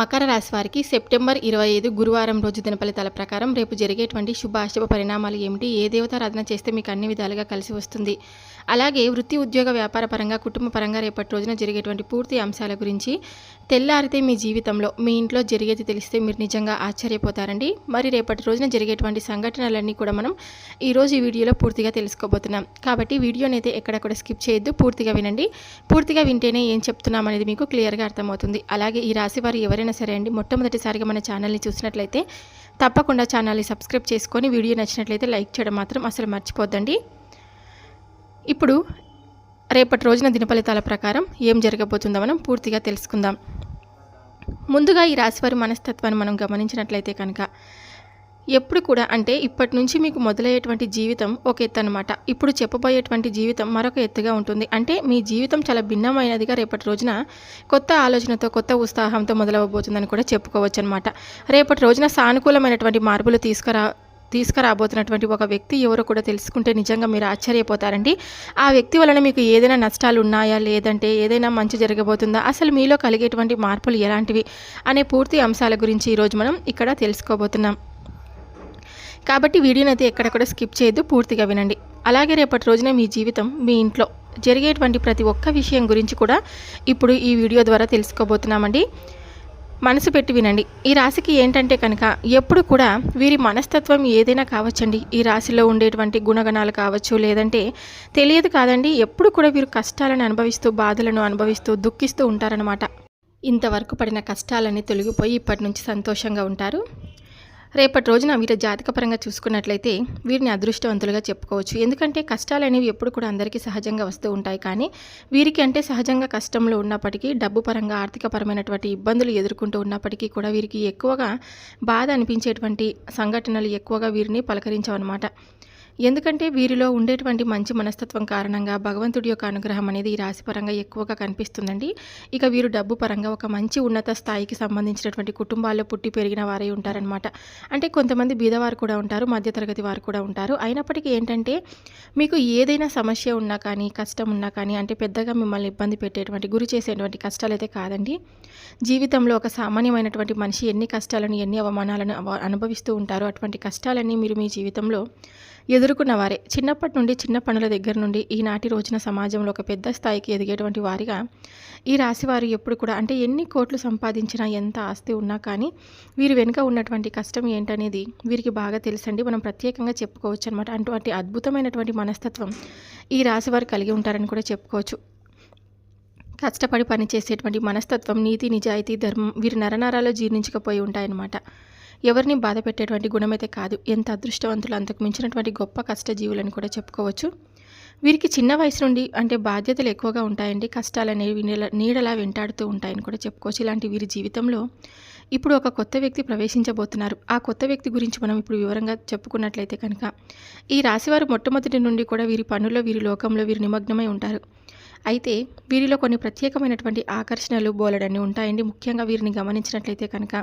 మకర రాశి వారికి సెప్టెంబర్ ఇరవై ఐదు గురువారం రోజు దినఫలితాల ప్రకారం రేపు జరిగేటువంటి శుభ అశుభ పరిణామాలు ఏమిటి? ఏ దేవతారాధన చేస్తే మీకు అన్ని విధాలుగా కలిసి వస్తుంది? అలాగే వృత్తి ఉద్యోగ వ్యాపార పరంగా కుటుంబ పరంగా రేపటి రోజున జరిగేటువంటి పూర్తి అంశాల గురించి తెల్లారితే మీ జీవితంలో మీ ఇంట్లో జరిగేది తెలిస్తే మీరు నిజంగా ఆశ్చర్యపోతారండి. మరి రేపటి రోజున జరిగేటువంటి సంఘటనలన్నీ కూడా మనం ఈరోజు ఈ వీడియోలో పూర్తిగా తెలుసుకోబోతున్నాం. కాబట్టి వీడియోని అయితే ఎక్కడ కూడా స్కిప్ చేయొద్దు పూర్తిగా వినండి. పూర్తిగా వింటేనే ఏం చెప్తున్నామనేది మీకు క్లియర్గా అర్థమవుతుంది. అలాగే ఈ రాశి వారు ఎవరైనా సరే అండి మొట్టమొదటిసారిగా మన ఛానల్ని చూసినట్లయితే తప్పకుండా ఛానల్ని సబ్స్క్రైబ్ చేసుకొని వీడియో నచ్చినట్లయితే లైక్ చేయడం మాత్రం అసలు మర్చిపోద్దండి. ఇప్పుడు రేపటి రోజున దినఫలితాల ప్రకారం ఏం జరగబోతుందో మనం పూర్తిగా తెలుసుకుందాం. ముందుగా ఈ రాశివారి మనస్తత్వాన్ని మనం గమనించినట్లయితే కనుక ఎప్పుడు కూడా అంటే ఇప్పటి నుంచి మీకు మొదలయ్యేటువంటి జీవితం ఒక ఎత్తు అనమాట ఇప్పుడు చెప్పబోయేటువంటి జీవితం మరొక ఎత్తుగా ఉంటుంది. అంటే మీ జీవితం చాలా భిన్నమైనదిగా రేపటి రోజున కొత్త ఆలోచనతో కొత్త ఉత్సాహంతో మొదలవబోతుందని కూడా చెప్పుకోవచ్చు అనమాట రేపటి రోజున సానుకూలమైనటువంటి మార్పులు తీసుకురా తీసుకురాబోతున్నటువంటి ఒక వ్యక్తి ఎవరో కూడా తెలుసుకుంటే నిజంగా మీరు ఆశ్చర్యపోతారండి. ఆ వ్యక్తి వలన మీకు ఏదైనా నష్టాలు ఉన్నాయా? లేదంటే ఏదైనా మంచి జరగబోతుందా? అసలు మీలో కలిగేటువంటి మార్పులు ఎలాంటివి? అనే పూర్తి అంశాల గురించి ఈరోజు మనం ఇక్కడ తెలుసుకోబోతున్నాం. కాబట్టి వీడియోని అయితే ఎక్కడ స్కిప్ చేయొద్దు పూర్తిగా వినండి. అలాగే రేపటి రోజున మీ జీవితం మీ ఇంట్లో జరిగేటువంటి ప్రతి ఒక్క విషయం గురించి కూడా ఇప్పుడు ఈ వీడియో ద్వారా తెలుసుకోబోతున్నామండి. మనసు పెట్టి వినండి. ఈ రాశికి ఏంటంటే కనుక ఎప్పుడు కూడా వీరి మనస్తత్వం ఏదైనా కావచ్చండి. ఈ రాశిలో ఉండేటువంటి గుణగణాలు కావచ్చు లేదంటే తెలియదు కాదండి ఎప్పుడు కూడా వీరు కష్టాలను అనుభవిస్తూ బాధలను అనుభవిస్తూ దుఃఖిస్తూ ఉంటారనమాట ఇంతవరకు పడిన కష్టాలన్నీ తొలగిపోయి ఇప్పటి నుంచి సంతోషంగా ఉంటారు. రేపటి రోజున వీరి జాతకపరంగా చూసుకున్నట్లయితే వీరిని అదృష్టవంతులుగా చెప్పుకోవచ్చు. ఎందుకంటే కష్టాలు అనేవి ఎప్పుడు కూడా అందరికీ సహజంగా వస్తూ ఉంటాయి. కానీ వీరికి అంటే సహజంగా కష్టంలో ఉన్నప్పటికీ డబ్బు పరంగా ఆర్థికపరమైనటువంటి ఇబ్బందులు ఎదుర్కొంటూ ఉన్నప్పటికీ కూడా వీరికి ఎక్కువగా బాధ అనిపించేటువంటి సంఘటనలు ఎక్కువగా వీరిని పలకరించవన్నమాట. ఎందుకంటే వీరిలో ఉండేటువంటి మంచి మనస్తత్వం కారణంగా భగవంతుడి యొక్క అనుగ్రహం అనేది ఈ రాశి పరంగా ఎక్కువగా కనిపిస్తుందండి. ఇక వీరు డబ్బు పరంగా ఒక మంచి ఉన్నత స్థాయికి సంబంధించినటువంటి కుటుంబాల్లో పుట్టి పెరిగిన వారే ఉంటారనమాట అంటే కొంతమంది బీదవారు కూడా ఉంటారు మధ్యతరగతి వారు కూడా ఉంటారు. అయినప్పటికీ ఏంటంటే మీకు ఏదైనా సమస్య ఉన్నా కానీ కష్టం ఉన్నా కానీ అంటే పెద్దగా మిమ్మల్ని ఇబ్బంది పెట్టేటువంటి గురి చేసేటువంటి కష్టాలు అయితే కాదండి. జీవితంలో ఒక సామాన్యమైనటువంటి మనిషి ఎన్ని కష్టాలను ఎన్ని అవమానాలను అనుభవిస్తూ ఉంటారో అటువంటి కష్టాలన్నీ మీరు మీ జీవితంలో ఎదుర్కొన్న వారే చిన్నప్పటి నుండి చిన్న పనుల దగ్గర నుండి ఈనాటి రోజున సమాజంలో ఒక పెద్ద స్థాయికి ఎదిగేటువంటి వారిగా ఈ రాశి వారు ఎప్పుడు కూడా అంటే ఎన్ని కోట్లు సంపాదించినా ఎంత ఆస్తి ఉన్నా కానీ వీరి వెనుక ఉన్నటువంటి కష్టం ఏంటనేది వీరికి బాగా తెలుసండి. మనం ప్రత్యేకంగా చెప్పుకోవచ్చు అనమాట అటువంటి అద్భుతమైనటువంటి మనస్తత్వం ఈ రాశి వారు కలిగి ఉంటారని కూడా చెప్పుకోవచ్చు. కష్టపడి పనిచేసేటువంటి మనస్తత్వం నీతి నిజాయితీ ధర్మం వీరి నరనరాల్లో జీర్ణించకపోయి ఉంటాయన్నమాట. ఎవరిని బాధ పెట్టేటువంటి గుణమైతే కాదు ఎంత అదృష్టవంతులు అంతకు మించినటువంటి గొప్ప కష్టజీవులని కూడా చెప్పుకోవచ్చు. వీరికి చిన్న వయసు నుండి అంటే బాధ్యతలు ఎక్కువగా ఉంటాయండి. కష్టాలు అనేవి నీడ నీడలా వెంటాడుతూ ఉంటాయని కూడా చెప్పుకోవచ్చు. ఇలాంటి వీరి జీవితంలో ఇప్పుడు ఒక కొత్త వ్యక్తి ప్రవేశించబోతున్నారు. ఆ కొత్త వ్యక్తి గురించి మనం ఇప్పుడు వివరంగా చెప్పుకున్నట్లయితే కనుక ఈ రాశివారు మొట్టమొదటి నుండి కూడా వీరి పనుల్లో వీరి లోకంలో వీరు నిమగ్నమై ఉంటారు. అయితే వీరిలో కొన్ని ప్రత్యేకమైనటువంటి ఆకర్షణలు బోలెడన్ని ఉంటాయండి. ముఖ్యంగా వీరిని గమనించినట్లయితే కనుక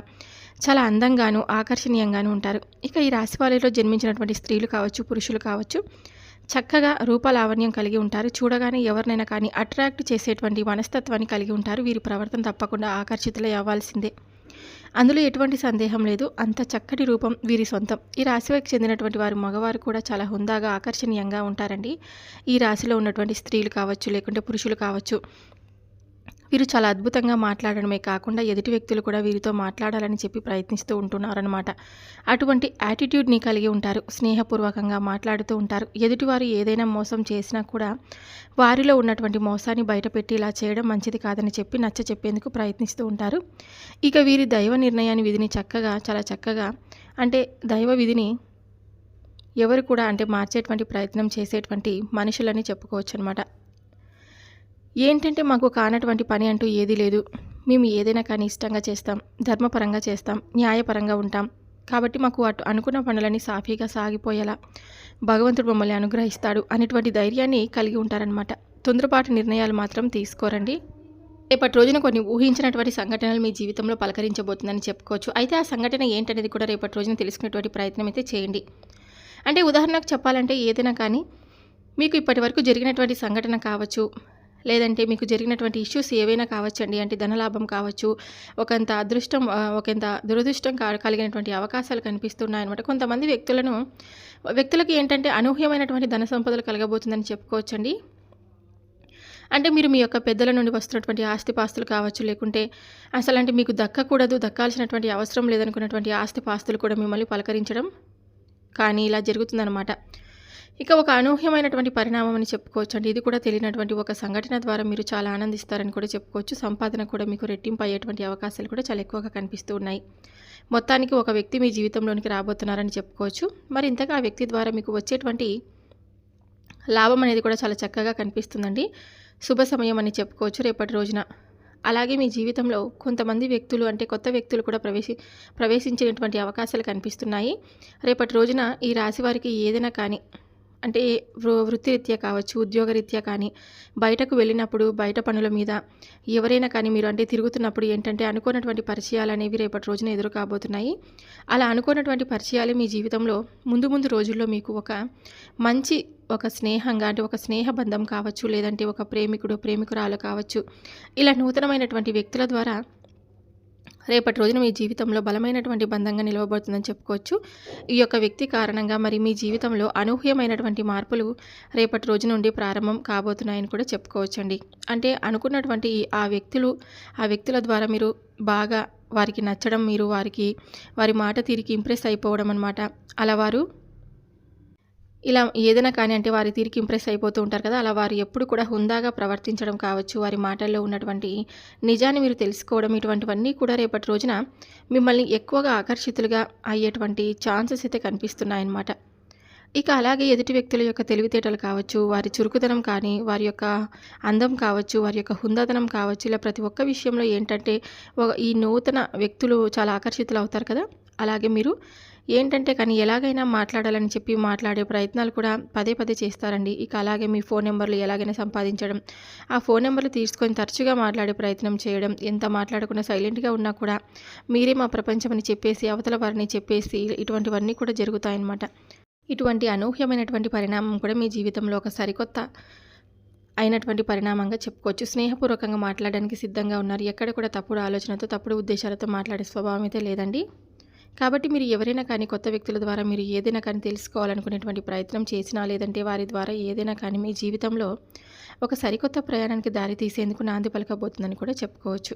చాలా అందంగాను ఆకర్షణీయంగాను ఉంటారు. ఇక ఈ రాశి వారిలో జన్మించినటువంటి స్త్రీలు కావచ్చు పురుషులు కావచ్చు చక్కగా రూపలావణ్యం కలిగి ఉంటారు. చూడగానే ఎవరినైనా కానీ అట్రాక్ట్ చేసేటువంటి మనస్తత్వాన్ని కలిగి ఉంటారు. వీరి ప్రవర్తన తప్పకుండా ఆకర్షితులై అవ్వాల్సిందే. అందులో ఎటువంటి సందేహం లేదు. అంత చక్కటి రూపం వీరి సొంతం. ఈ రాశికి చెందినటువంటి వారు మగవారు కూడా చాలా హుందాగా ఆకర్షణీయంగా ఉంటారండి. ఈ రాశిలో ఉన్నటువంటి స్త్రీలు కావచ్చు లేకుంటే పురుషులు కావచ్చు వీరు చాలా అద్భుతంగా మాట్లాడడమే కాకుండా ఎదుటి వ్యక్తులు కూడా వీరితో మాట్లాడాలని చెప్పి ప్రయత్నిస్తూ ఉంటున్నారనమాట అటువంటి యాటిట్యూడ్ని కలిగి ఉంటారు స్నేహపూర్వకంగా మాట్లాడుతూ ఉంటారు. ఎదుటివారు ఏదైనా మోసం చేసినా కూడా వారిలో ఉన్నటువంటి మోసాన్ని బయటపెట్టి ఇలా చేయడం మంచిది కాదని చెప్పి నచ్చ చెప్పేందుకు ప్రయత్నిస్తూ ఉంటారు. ఇక వీరి దైవ నిర్ణయాన్ని విధిని చక్కగా చాలా చక్కగా అంటే దైవ విధిని ఎవరు కూడా అంటే మార్చేటువంటి ప్రయత్నం చేసేటువంటి మనుషులని చెప్పుకోవచ్చు అనమాట ఏంటంటే మాకు కానటువంటి పని అంటూ ఏదీ లేదు. మేము ఏదైనా కానీ ఇష్టంగా చేస్తాం ధర్మపరంగా చేస్తాం న్యాయపరంగా ఉంటాం. కాబట్టి మాకు అటు అనుకున్న పనులని సాఫీగా సాగిపోయేలా భగవంతుడు మమ్మల్ని అనుగ్రహిస్తాడు అనేటువంటి ధైర్యాన్ని కలిగి ఉంటారనమాట తొందరపాటు నిర్ణయాలు మాత్రం తీసుకోరండి. రేపటి రోజున కొన్ని ఊహించినటువంటి సంఘటనలు మీ జీవితంలో పలకరించబోతుందని చెప్పుకోవచ్చు. అయితే ఆ సంఘటన ఏంటనేది కూడా రేపటి రోజున తెలుసుకునేటువంటి ప్రయత్నం అయితే చేయండి. అంటే ఉదాహరణకు చెప్పాలంటే ఏదైనా కానీ మీకు ఇప్పటి వరకు జరిగినటువంటి సంఘటన కావచ్చు లేదంటే మీకు జరిగినటువంటి ఇష్యూస్ ఏవైనా కావచ్చండి? అంటే ధనలాభం కావచ్చు ఒకంత అదృష్టం ఒకంత దురదృష్టం కా కలిగినటువంటి అవకాశాలు కనిపిస్తున్నాయన్నమాట కొంతమంది వ్యక్తులను వ్యక్తులకు ఏంటంటే అనూహ్యమైనటువంటి ధన సంపదలు కలగబోతుందని చెప్పుకోవచ్చండి. అంటే మీరు మీ యొక్క పెద్దల నుండి వస్తున్నటువంటి ఆస్తిపాస్తులు కావచ్చు లేకుంటే అసలు అంటే మీకు దక్కకూడదు దక్కాల్సినటువంటి అవసరం లేదనుకున్నటువంటి ఆస్తిపాస్తులు కూడా మిమ్మల్ని పలకరించడం కానీ ఇలా జరుగుతుందన్నమాట. ఇక ఒక అనూహ్యమైనటువంటి పరిణామం అని చెప్పుకోవచ్చు అండి ఇది కూడా తెలియనటువంటి ఒక సంఘటన ద్వారా మీరు చాలా ఆనందిస్తారని కూడా చెప్పుకోవచ్చు. సంపాదన కూడా మీకు రెట్టింపు అయ్యేటువంటి అవకాశాలు కూడా చాలా ఎక్కువగా కనిపిస్తూ ఉన్నాయి. మొత్తానికి ఒక వ్యక్తి మీ జీవితంలోనికి రాబోతున్నారని చెప్పుకోవచ్చు. మరి ఇంతగా ఆ వ్యక్తి ద్వారా మీకు వచ్చేటువంటి లాభం అనేది కూడా చాలా చక్కగా కనిపిస్తుందండి. శుభ సమయం అని చెప్పుకోవచ్చు రేపటి రోజున. అలాగే మీ జీవితంలో కొంతమంది వ్యక్తులు అంటే కొత్త వ్యక్తులు కూడా ప్రవేశి ప్రవేశించినటువంటి అవకాశాలు కనిపిస్తున్నాయి. రేపటి రోజున ఈ రాశి వారికి ఏదైనా కానీ అంటే వృ- వృత్తిరీత్యా కావచ్చు ఉద్యోగరీత్యా కానీ బయటకు వెళ్ళినప్పుడు బయట పనుల మీద ఎవరైనా కానీ మీరు అంటే తిరుగుతున్నప్పుడు ఏంటంటే అనుకున్నటువంటి పరిచయాలు అనేవి రేపటి రోజున ఎదురు కాబోతున్నాయి అలా అనుకున్నటువంటి పరిచయాలు మీ జీవితంలో ముందు ముందు రోజుల్లో మీకు ఒక మంచి ఒక స్నేహంగా అంటే ఒక స్నేహ బంధం కావచ్చు లేదంటే ఒక ప్రేమికుడు ప్రేమికురాలు కావచ్చు ఇలా నూతనమైనటువంటి వ్యక్తుల ద్వారా రేపటి రోజున మీ జీవితంలో బలమైనటువంటి బంధంగా నిలవబడుతుందని చెప్పుకోవచ్చు. ఈ యొక్క వ్యక్తి కారణంగా మరి మీ జీవితంలో అనూహ్యమైనటువంటి మార్పులు రేపటి రోజు నుండి ప్రారంభం కాబోతున్నాయని కూడా చెప్పుకోవచ్చండి. అంటే అనుకున్నటువంటి ఆ వ్యక్తులు ఆ వ్యక్తుల ద్వారా మీరు బాగా వారికి నచ్చడం మీరు వారికి వారి మాట తీరికి ఇంప్రెస్ అయిపోవడం అనమాట అలా వారు ఇలా ఏదైనా కానీ అంటే వారి తీరికి ఇంప్రెస్ అయిపోతూ ఉంటారు కదా అలా వారు ఎప్పుడు కూడా హుందాగా ప్రవర్తించడం కావచ్చు వారి మాటల్లో ఉన్నటువంటి నిజాన్ని మీరు తెలుసుకోవడం ఇటువంటివన్నీ కూడా రేపటి రోజున మిమ్మల్ని ఎక్కువగా ఆకర్షితులుగా అయ్యేటువంటి ఛాన్సెస్ అయితే కనిపిస్తున్నాయన్నమాట. ఇక అలాగే ఎదుటి వ్యక్తుల యొక్క తెలివితేటలు కావచ్చు వారి చురుకుదనం కానీ వారి యొక్క అందం కావచ్చు వారి యొక్క హుందాదనం కావచ్చు ఇలా ప్రతి ఒక్క విషయంలో ఏంటంటే ఒక- ఈ నూతన వ్యక్తులు చాలా ఆకర్షితులు అవుతారు కదా అలాగే మీరు ఏంటంటే కానీ ఎలాగైనా మాట్లాడాలని చెప్పి మాట్లాడే ప్రయత్నాలు కూడా పదే పదే చేస్తారండి. ఇక అలాగే మీ ఫోన్ నెంబర్లు ఎలాగైనా సంపాదించడం ఆ ఫోన్ నెంబర్లు తీసుకొని తరచుగా మాట్లాడే ప్రయత్నం చేయడం ఎంత మాట్లాడకుండా సైలెంట్గా ఉన్నా కూడా మీరే మా ప్రపంచం అని చెప్పేసి అవతల వారిని చెప్పేసి ఇటువంటివన్నీ కూడా జరుగుతాయన్నమాట. ఇటువంటి అనూహ్యమైనటువంటి పరిణామం కూడా మీ జీవితంలో ఒక సరికొత్త అయినటువంటి పరిణామంగా చెప్పుకోవచ్చు. స్నేహపూర్వకంగా మాట్లాడడానికి సిద్ధంగా ఉన్నారు. ఎక్కడ కూడా తప్పుడు ఆలోచనతో తప్పుడు ఉద్దేశాలతో మాట్లాడే స్వభావం అయితే లేదండి. కాబట్టి మీరు ఎవరైనా కానీ కొత్త వ్యక్తుల ద్వారా మీరు ఏదైనా కానీ తెలుసుకోవాలనుకునేటువంటి ప్రయత్నం చేసినా లేదంటే వారి ద్వారా ఏదైనా కానీ మీ జీవితంలో ఒక సరికొత్త ప్రయాణానికి దారి తీసేందుకు నాంది పలకబోతుందని కూడా చెప్పుకోవచ్చు.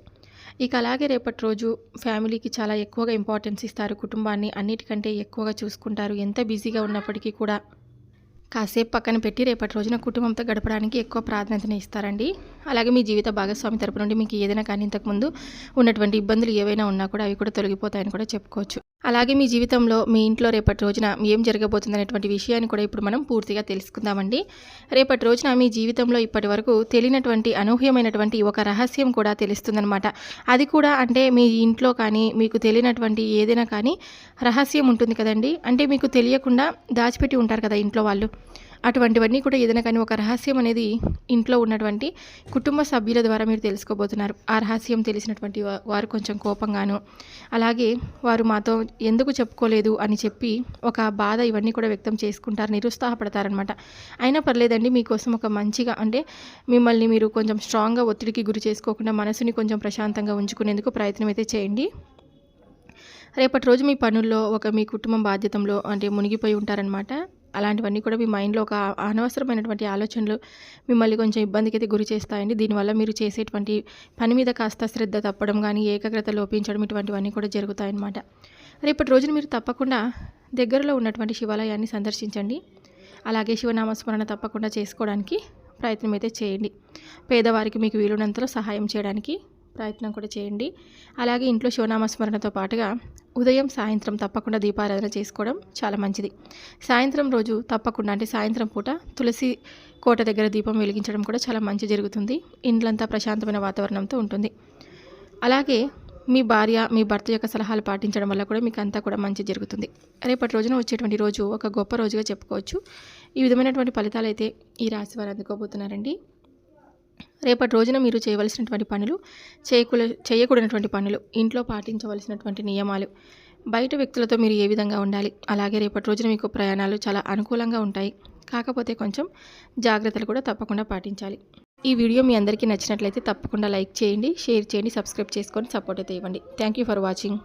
ఇక అలాగే రేపటి రోజు ఫ్యామిలీకి చాలా ఎక్కువగా ఇంపార్టెన్స్ ఇస్తారు. కుటుంబాన్ని అన్నిటికంటే ఎక్కువగా చూసుకుంటారు. ఎంత బిజీగా ఉన్నప్పటికీ కూడా కాసేపు పక్కన పెట్టి రేపటి రోజున కుటుంబంతో గడపడానికి ఎక్కువ ప్రాధాన్యతను ఇస్తారండి. అలాగే మీ జీవిత భాగస్వామి తరపు నుండి మీకు ఏదైనా కానీ ఇంతకుముందు ఉన్నటువంటి ఇబ్బందులు ఏవైనా ఉన్నా కూడా అవి కూడా తొలగిపోతాయని కూడా చెప్పుకోవచ్చు. అలాగే మీ జీవితంలో మీ ఇంట్లో రేపటి రోజున ఏం జరగబోతుంది అనేటువంటి విషయాన్ని కూడా ఇప్పుడు మనం పూర్తిగా తెలుసుకుందామండి. రేపటి రోజున మీ జీవితంలో ఇప్పటి వరకు తెలియనటువంటి అనూహ్యమైనటువంటి ఒక రహస్యం కూడా తెలుస్తుందనమాట అది కూడా అంటే మీ ఇంట్లో కానీ మీకు తెలియనటువంటి ఏదైనా కానీ రహస్యం ఉంటుంది కదండి. అంటే మీకు తెలియకుండా దాచిపెట్టి ఉంటారు కదా ఇంట్లో వాళ్ళు. అటువంటివన్నీ కూడా ఏదైనా కానీ ఒక రహస్యం అనేది ఇంట్లో ఉన్నటువంటి కుటుంబ సభ్యుల ద్వారా మీరు తెలుసుకోబోతున్నారు. ఆ రహస్యం తెలిసినటువంటి వారు కొంచెం కోపంగాను అలాగే వారు మాతో ఎందుకు చెప్పుకోలేదు అని చెప్పి ఒక బాధ ఇవన్నీ కూడా వ్యక్తం చేసుకుంటారు నిరుత్సాహపడతారనమాట అయినా పర్లేదండి మీకోసం ఒక మంచిగా అంటే మిమ్మల్ని మీరు కొంచెం స్ట్రాంగ్గా ఒత్తిడికి గురి చేసుకోకుండా మనసుని కొంచెం ప్రశాంతంగా ఉంచుకునేందుకు ప్రయత్నం అయితే చేయండి. రేపటి రోజు మీ పనుల్లో ఒక మీ కుటుంబం బాధ్యతలో అంటే మునిగిపోయి ఉంటారనమాట అలాంటివన్నీ కూడా మీ మైండ్లో ఒక అనవసరమైనటువంటి ఆలోచనలు మిమ్మల్ని కొంచెం ఇబ్బందికి అయితే గురి చేస్తాయండి. దీనివల్ల మీరు చేసేటువంటి పని మీద కాస్త శ్రద్ధ తప్పడం కానీ ఏకాగ్రత లోపించడం ఇటువంటివన్నీ కూడా జరుగుతాయన్నమాట. రేపటి రోజున మీరు తప్పకుండా దగ్గరలో ఉన్నటువంటి శివాలయాన్ని సందర్శించండి. అలాగే శివనామస్మరణ తప్పకుండా చేసుకోవడానికి ప్రయత్నం అయితే చేయండి. పేదవారికి మీకు వీలున్నంతలో సహాయం చేయడానికి ప్రయత్నం కూడా చేయండి. అలాగే ఇంట్లో శివనామస్మరణతో పాటుగా ఉదయం సాయంత్రం తప్పకుండా దీపారాధన చేసుకోవడం చాలా మంచిది. సాయంత్రం రోజు తప్పకుండా అంటే సాయంత్రం పూట తులసి కోట దగ్గర దీపం వెలిగించడం కూడా చాలా మంచి జరుగుతుంది. ఇండ్లంతా ప్రశాంతమైన వాతావరణంతో ఉంటుంది. అలాగే మీ భార్య మీ భర్త యొక్క సలహాలు పాటించడం వల్ల కూడా మీకు అంతా కూడా మంచి జరుగుతుంది. రేపటి రోజున వచ్చేటువంటి రోజు ఒక గొప్ప రోజుగా చెప్పుకోవచ్చు. ఈ విధమైనటువంటి ఫలితాలు అయితే ఈ రాశి వారు అందుకోబోతున్నారండి. రేపటి రోజున మీరు చేయవలసినటువంటి పనులు చేయకూల చేయకూడనటువంటి పనులు ఇంట్లో పాటించవలసినటువంటి నియమాలు. బయట వ్యక్తులతో మీరు ఏ విధంగా ఉండాలి? అలాగే రేపటి రోజున మీకు ప్రయాణాలు చాలా అనుకూలంగా ఉంటాయి. కాకపోతే కొంచెం జాగ్రత్తలు కూడా తప్పకుండా పాటించాలి. ఈ వీడియో మీ అందరికీ నచ్చినట్లయితే తప్పకుండా లైక్ చేయండి షేర్ చేయండి సబ్స్క్రైబ్ చేసుకొని సపోర్ట్ అయితే ఇవ్వండి. Thank you for watching